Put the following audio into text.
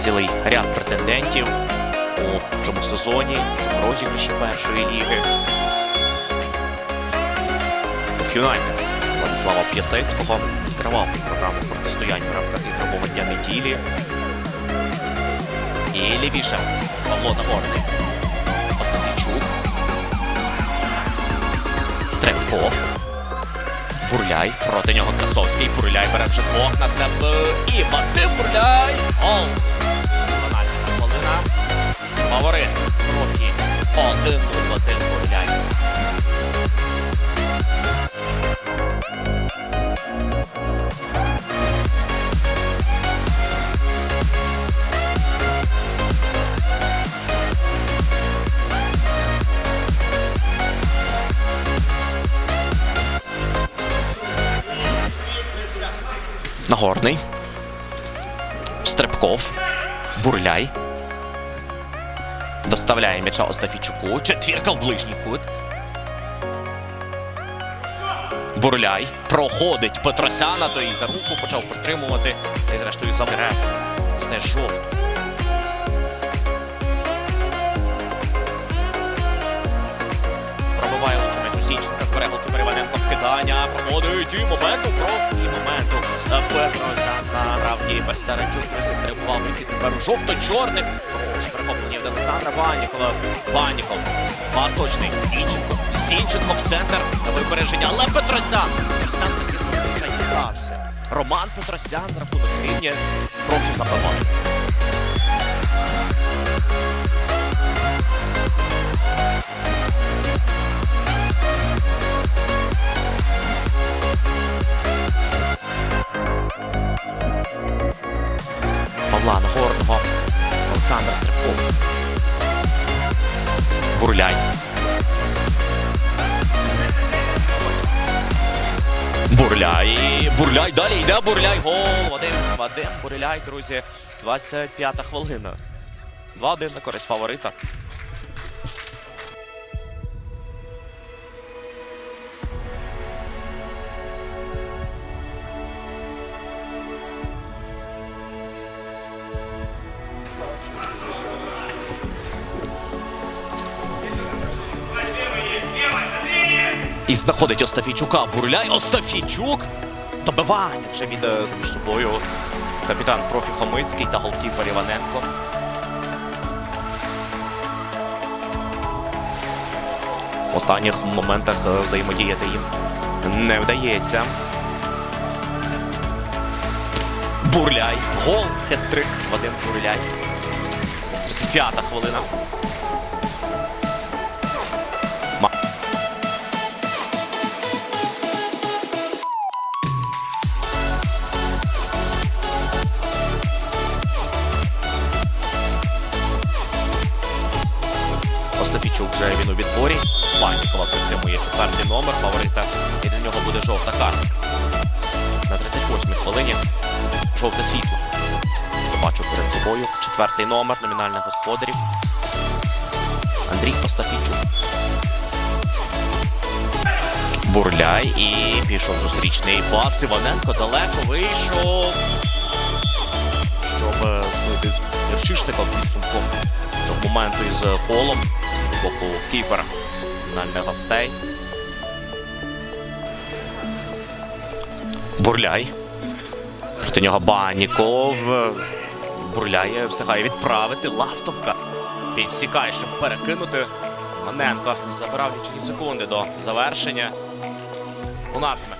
Цілий ряд претендентів у цьому сезоні, в розіграші першої ліги. Юнайтед. Владислава П'ясецького відкривав програму протистоянь в рамках ігрового дня неділі. І лівіше Павло Нагорний. Остафійчук. Стрибков. Бурляй. Проти нього Красовський. Бурляй бере вже двох на себе. І Вадим Бурляй. Гол. 12 хвилина. Фаворит. Трохи. 1 Вадим Бурляй. Нагорний. Стрибков. Бурляй. Доставляє м'яча Остафійчуку. Четвірка в ближній кут. Бурляй проходить Петросяна, то і за руку почав притримувати. І зрештою за реф. Сінченка з перегулки Переваненко вкидання. Проходить і моменту про і моменту. Петросян награв Кіпер Старичук присинтрибував вихід тепер у жовто-чорних. Перехоплення від Олександра Баннікова. Банніков. Пас точний. Сінченко. Сінченко в центр на випередження. Але Петросян. Петросян таки вже дістався. Роман Петросян рахунок зрівнює. Профі забивав. Олександр Стрибков. Бурляй. Бурляй. Бурляй. Далі йде Бурляй. Гол. Вадим. Вадим Бурляй, друзі. 25-та хвилина. 2-1 на користь фаворита. І знаходить Остафійчука. Бурляй. Остафійчук. Добивання вже від е, між собою. Капітан профі Хомицький та голкіпер Іваненко. В останніх моментах е, взаємодіяти їм не вдається. Бурляй. Гол. Хет-трик. Вадим Бурляй. 35-та хвилина. Остапічук вже він у відборі. Панікова підтримує четвертий номер фаворита. І для нього буде жовта картка. На 38-й хвилині жовте світло. Бачу перед собою четвертий номер номінальних господарів. Андрій Остапічук. Бурляй і пішов зустрічний пас. Іваненко далеко вийшов. Щоб збити з Шишника в цього моменту із полом боку кіпера номінальних гостей. Бурляй. Проти нього Баніков. Бурляє, встигає відправити. Ластовка. Підсікає, щоб перекинути. Маненко забирав лічені секунди до завершення. Лунатиме